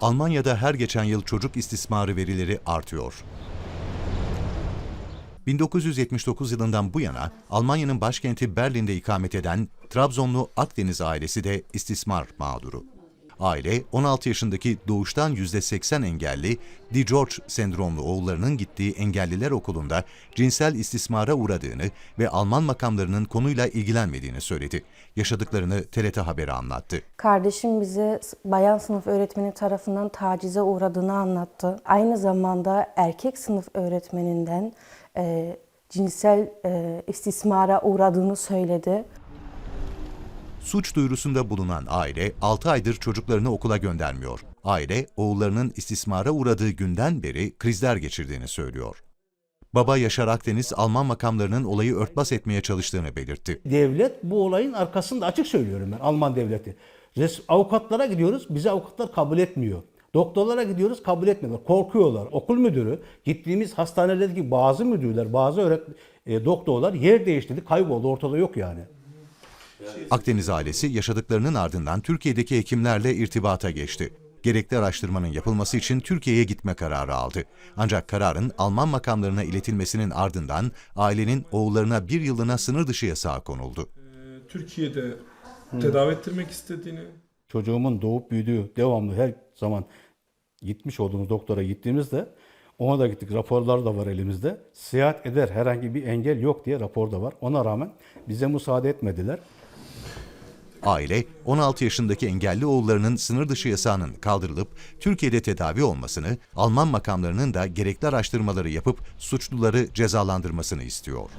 Almanya'da her geçen yıl çocuk istismarı verileri artıyor. 1979 yılından bu yana Almanya'nın başkenti Berlin'de ikamet eden Trabzonlu Akdeniz ailesi de istismar mağduru. Aile 16 yaşındaki doğuştan %80 engelli Di George sendromlu oğullarının gittiği engelliler okulunda cinsel istismara uğradığını ve Alman makamlarının konuyla ilgilenmediğini söyledi. Yaşadıklarını TRT Haber'e anlattı. Kardeşim bize bayan sınıf öğretmeni tarafından tacize uğradığını anlattı. Aynı zamanda erkek sınıf öğretmeninden e, cinsel e, istismara uğradığını söyledi. Suç duyurusunda bulunan aile 6 aydır çocuklarını okula göndermiyor. Aile oğullarının istismara uğradığı günden beri krizler geçirdiğini söylüyor. Baba Yaşar Akdeniz Alman makamlarının olayı örtbas etmeye çalıştığını belirtti. Devlet bu olayın arkasında açık söylüyorum ben Alman devleti. Res- avukatlara gidiyoruz bizi avukatlar kabul etmiyor. Doktorlara gidiyoruz kabul etmiyorlar. Korkuyorlar. Okul müdürü, gittiğimiz hastanelerdeki bazı müdürler, bazı öğret e, doktorlar yer değiştirdi, kayboldu. Ortada yok yani. Akdeniz ailesi yaşadıklarının ardından Türkiye'deki hekimlerle irtibata geçti. Gerekli araştırmanın yapılması için Türkiye'ye gitme kararı aldı. Ancak kararın Alman makamlarına iletilmesinin ardından ailenin oğullarına bir yıllığına sınır dışı yasağı konuldu. Türkiye'de tedavi ettirmek istediğini Çocuğumun doğup büyüdüğü devamlı her zaman gitmiş olduğumuz doktora gittiğimizde ona da gittik. Raporlar da var elimizde. Seyahat eder herhangi bir engel yok diye rapor da var. Ona rağmen bize müsaade etmediler. Aile, 16 yaşındaki engelli oğullarının sınır dışı yasağının kaldırılıp Türkiye'de tedavi olmasını, Alman makamlarının da gerekli araştırmaları yapıp suçluları cezalandırmasını istiyor.